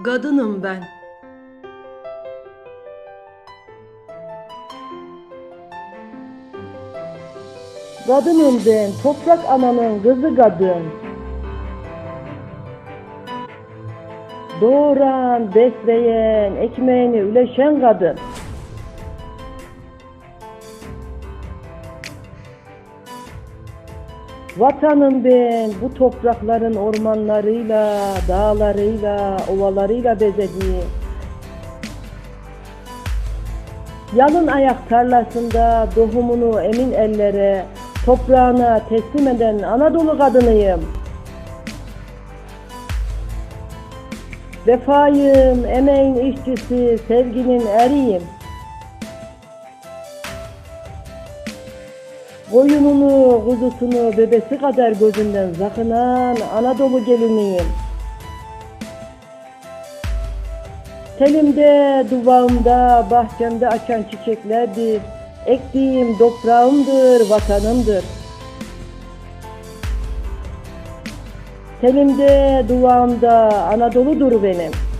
Kadınım ben. Kadınım ben, toprak ananın kızı kadın. Doğuran, besleyen, ekmeğini üleşen kadın. Vatanım ben bu toprakların ormanlarıyla, dağlarıyla, ovalarıyla bezediğim. Yalın ayak tarlasında doğumunu emin ellere, toprağına teslim eden Anadolu kadınıyım. Vefayım, emeğin işçisi, sevginin eriyim. Koyununu, kuzusunu, bebesi kadar gözünden zakınan Anadolu geliniyim. Telimde, duvağımda, bahçemde açan çiçeklerdir. Ektiğim toprağımdır, vatanımdır. Telimde, duvağımda Anadolu'dur benim.